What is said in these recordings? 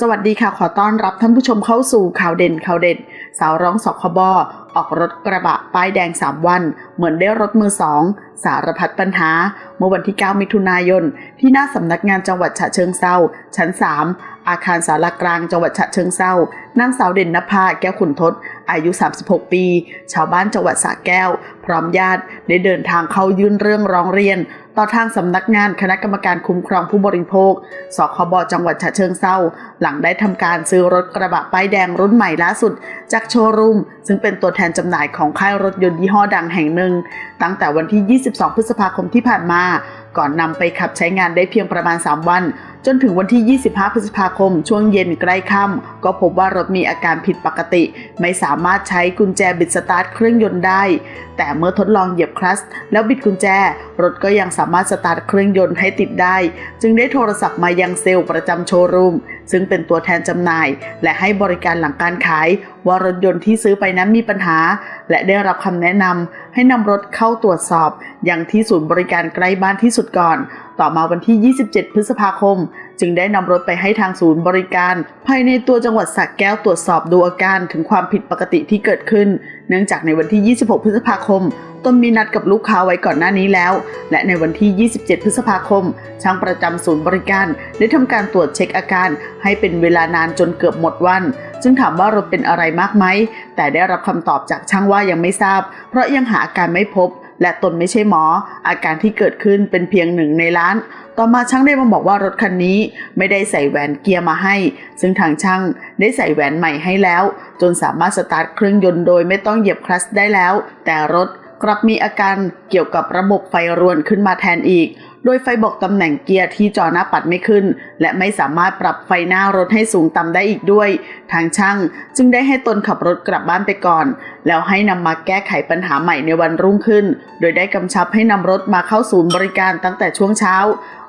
สวัสดีค่ะ ขอต้อนรับท่านผู้ชมเข้าสู่ข่าวเด่นข่าวเด่นสาวร้องสคบออกรถกระบะป้ายแดง 3 วัน เหมือนได้รถมือสอง สารพัดปัญหา เมื่อวันที่ 9 มิถุนายน ที่หน้าสำนักงานจังหวัดฉะเชิงเซาชั้น 3 อาคารสารกลางจังหวัดฉะเชิงเซานางสาวเด่นนภาแก้วขุนทศ อายุ 36 ปี ชาวบ้านจังหวัดสระแก้ว พร้อมญาติได้เดินทางเข้ายื่นเรื่องร้องเรียน ต่อทางสำนักงานคณะกรรมการคุ้มครองผู้บริโภค สคบจังหวัดฉะเชิงเซาหลังได้ทำการซื้อรถกระบะป้ายแดงรุ่นใหม่ล่าสุด จากโชว์รูม ซึ่งเป็นตัวแทนจำหน่ายของค่ายรถยนต์ยี่ห้อดังแห่งหนึ่ง ตั้งแต่วันที่ 22 พฤษภาคมที่ผ่านมา ก่อนนำไปขับใช้งานได้เพียงประมาณ 3 วัน จนถึงวันที่ 25 พฤษภาคม ช่วงเย็นใกล้ค่ำก็พบว่ารถมีอาการผิดปกติ ไม่สามารถใช้กุญแจบิดสตาร์ทเครื่องยนต์ได้ แต่เมื่อทดลองเหยียบคลัตช์แล้วบิดกุญแจ รถก็ยังสามารถสตาร์ทเครื่องยนต์ให้ติดได้ จึงได้โทรศัพท์มายังเซลล์ประจำโชว์รูม ซึ่งเป็นตัวแทนจำหน่าย และให้บริการหลังการขาย ว่ารถยนต์ที่ซื้อไปนั้นมีปัญหา และได้รับคำแนะนำให้นำรถเข้าตรวจสอบอยังที่ศูนย์บริการใกล้บ้านที่สุดก่อน ต่อมาวันที่ 27 พฤษภาคม จึงได้นำรถไปให้ทางศูนย์บริการ ภายในตัวจังหวัดสระแก้วตรวจสอบดูอาการถึงความผิดปกติที่เกิดขึ้น เนื่องจากในวันที่ 26 พฤษภาคมตนมีนัดกับลูกค้าไว้ก่อนหน้านี้แล้ว และในวันที่ 27 พฤษภาคม ช่างประจำศูนย์บริการ ได้ทำการตรวจเช็คอาการ ให้เป็นเวลานานจนเกือบหมดวันซึ่งถามว่ารถเป็นอะไรมากไหม แต่ได้รับคำตอบจากช่างว่ายังไม่ทราบ เพราะยังหาอาการไม่พบ และตนไม่ใช่หมอ อาการที่เกิดขึ้นเป็นเพียงหนึ่งในล้าน ต่อมาช่างได้มาบอกว่ารถคันนี้ไม่ได้ใส่แหวนเกียร์มาให้ ซึ่งทางช่างได้ใส่แหวนใหม่ให้แล้ว จนสามารถสตาร์ทเครื่องยนต์โดยไม่ต้องเหยียบคลัตช์ได้แล้ว แต่รถกลับมีอาการเกี่ยวกับระบบไฟรวนขึ้นมาแทนอีก โดยไฟบอกตำแหน่งเกียร์ที่จอหน้าปัดไม่ขึ้น และไม่สามารถปรับไฟหน้ารถให้สูงต่ำได้อีกด้วย ทางช่างจึงได้ให้ตนขับรถกลับบ้านไปก่อน แล้วให้นำมาแก้ไขปัญหาใหม่ในวันรุ่งขึ้น โดยได้กำชับให้นำรถมาเข้าศูนย์บริการตั้งแต่ช่วงเช้า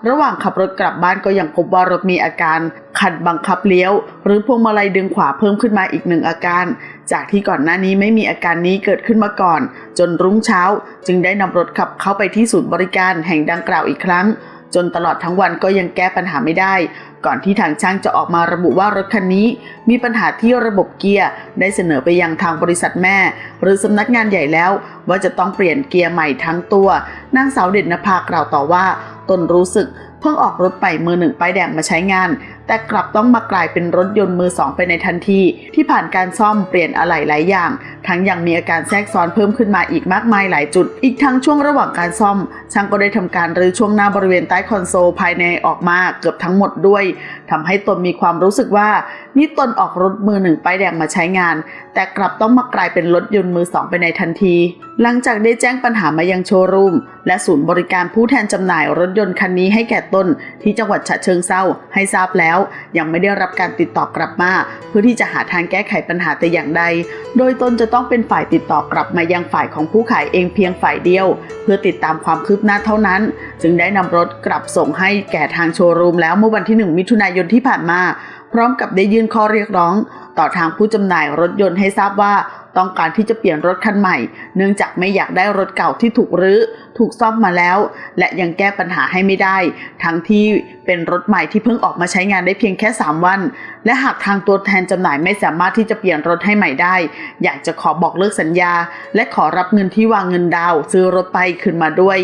ระหว่างขับรถกลับบ้านก็ยังพบว่ารถมีอาการขัดบังคับเลี้ยว หรือพวงมาลัยดึงขวาเพิ่มขึ้นมาอีกหนึ่งอาการ จากที่ก่อนหน้านี้ไม่มีอาการนี้เกิดขึ้นมาก่อน จนรุ่งเช้า จึงได้นำรถขับเข้าไปที่ศูนย์บริการแห่งดังกล่าวอีกครั้ง จนตลอดทั้งวันก็ยังแก้ปัญหาไม่ได้ ก่อนที่ทางช่างจะออกมาระบุว่ารถคันนี้ มีปัญหาที่ระบบเกียร์ได้เสนอไปยังทางบริษัทแม่ หรือสำนักงานใหญ่แล้ว ว่าจะต้องเปลี่ยนเกียร์ใหม่ทั้งตัวนางสาวเด่นนภากล่าวต่อว่า ตนรู้สึก เพิ่งออกรถไปมือหนึ่งป้ายแดงมาใช้งาน แต่กลับต้องมากลายเป็นรถยนต์มือสองไปในทันที ที่ผ่านการซ่อมเปลี่ยนอะไหล่หลายอย่าง ทั้งยังมีอาการแทรกซ้อนเพิ่มขึ้นมาอีกมากมายหลายจุด อีกทั้งช่วงระหว่างการซ่อม ช่างก็ได้ทำการรื้อช่วงหน้าบริเวณใต้คอนโซลภายในออกมาเกือบทั้งหมดด้วยทำให้ตนมีความรู้สึกว่านี่ตนออกรถมือหนึ่งป้ายแดงมาใช้งาน แต่กลับต้องมากลายเป็นรถยนต์มือสองไปในทันที หลังจากได้แจ้งปัญหามายังโชว์รูม และศูนย์บริการผู้แทนจำหน่ายรถยนต์คันนี้ให้แก่ตนที่จังหวัดฉะเชิงเซาให้ทราบแล้วยังไม่ได้รับการติดต่อกลับมา เพื่อที่จะหาทางแก้ไขปัญหาแต่อย่างใด โดยตนจะต้องเป็นฝ่ายติดต่อกลับมายังฝ่ายของผู้ขายเองเพียงฝ่ายเดียว เพื่อติดตามความคืบหน้าเท่านั้น จึงได้นำรถกลับส่งให้แก่ทางโชว์รูมแล้วเมื่อวันที่ 1 มิถุนายนที่ผ่านมา พร้อมกับได้ยื่นข้อเรียกร้อง ต่อทางผู้จำหน่ายรถยนต์ให้ทราบว่า ต้องการที่จะเปลี่ยนรถคันใหม่ เนื่องจากไม่อยากได้รถเก่าที่ถูกรื้อ ถูกซ่อมมาแล้ว และยังแก้ปัญหาให้ไม่ได้ ทั้งที่เป็นรถใหม่ที่เพิ่งออกมาใช้งานได้เพียงแค่ 3 วัน และหากทางตัวแทนจำหน่ายไม่สามารถที่จะเปลี่ยนรถให้ใหม่ได้ อยากจะขอบอกเลิกสัญญา และขอรับเงินที่วางเงินดาวซื้อรถไปคืนมาด้วย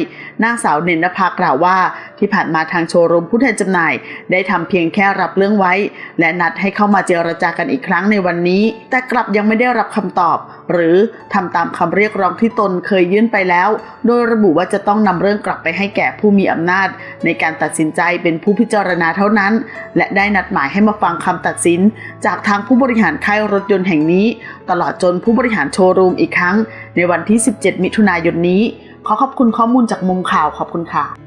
นางสาวเนนภากล่าวว่า ที่ผ่านมาทางโชว์รูมผู้แทนจำหน่าย ได้ทำเพียงแค่รับเรื่องไว้ และนัดให้เข้ามาเจรจากันอีกครั้งในวันนี้ แต่กลับยังไม่ได้รับคำตอบหรือทำตามคำเรียกร้องที่ตนเคยยื่นไปแล้ว โดยระบุว่าจะต้องนำเรื่องกลับไปให้แก่ผู้มีอำนาจ ในการตัดสินใจเป็นผู้พิจารณาเท่านั้น และได้นัดหมายให้มาฟังคำตัดสิน จากทางผู้บริหารค่ายรถยนต์แห่งนี้ ตลอดจนผู้บริหารโชว์รูมอีกครั้ง ในวันที่ 17 มิถุนายนนี้ ขอขอบคุณข้อมูลจากมุมข่าวขอบคุณค่ะ